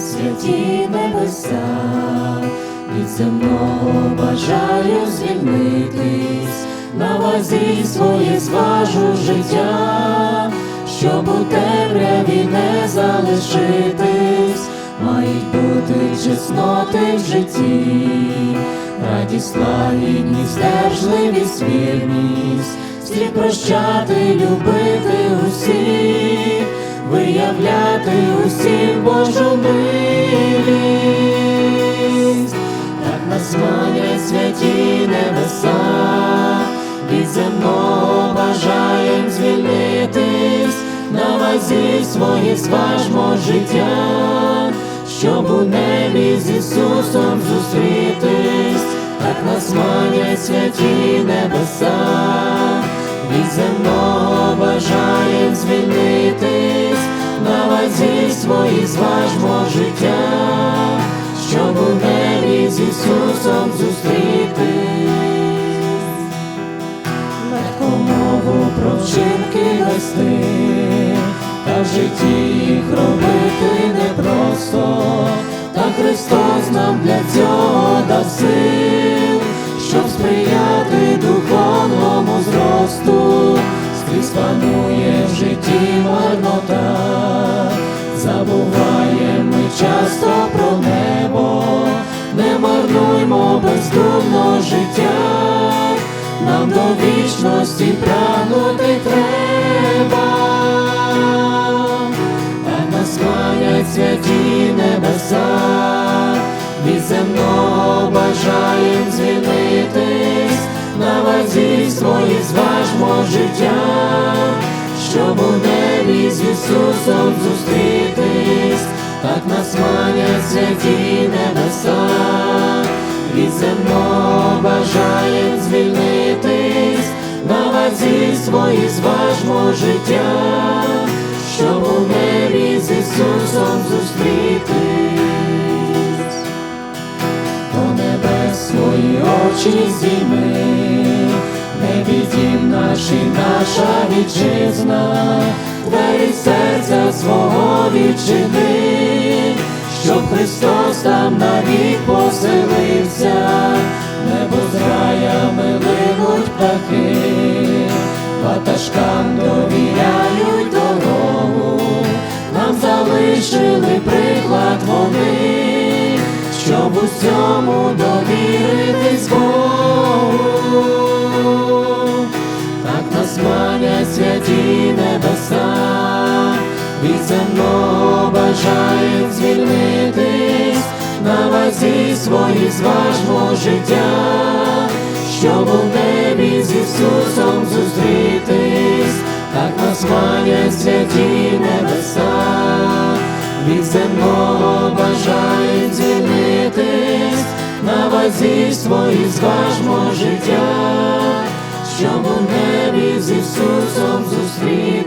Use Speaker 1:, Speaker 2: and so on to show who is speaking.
Speaker 1: святі небеса, від земного бажаю звільнитись, на вазі своє зважу життя, щоб у темряві не залишитись, мають бути чесноти в житті, радість, лагідність, стержливість, вірність, всі прощати, любити усіх, виявляти усім Божу милість, на вазі свої зважмо життя, щоб у небі з Ісусом зустрітись, так нас манять святі небеса, від земного бажаєм звільнитись, на вазі свої зважмо життя, щоб у небі з Ісусом зустрітись. Легко мову про житті їх робити непросто, та Христос нам для цього дав сил, щоб сприяти духовному зросту, скрізь панує в житті марнота, забуваємо ми часто про небо, не марнуймо бездумно життя. Нам до вічності прагнути від земного бажаєм звільнитись, на вазі свої зважмо життя, щоб у небі з Ісусом зустрітись, так нас манять святі небеса. Від земного бажаєм звільнитись, на вазі свої зважмо життя, щоб у небі з Ісусом зустрітись, свої очі зійми, небі наші, наша вітчизна, двері серця свого відчини щоб Христос там навік поселився, небо з раями линуть птахи, ватажкам довіряють дорогу, нам залишили приклад вони, щоб усьому довіритись свої життя, щоб у небі з Ісусом зустрітись, так нас манять святі небеса, від земного бажаєм звільнитись, на вазі свої зважмо життя, щоб у небі з Ісусом зустрітись.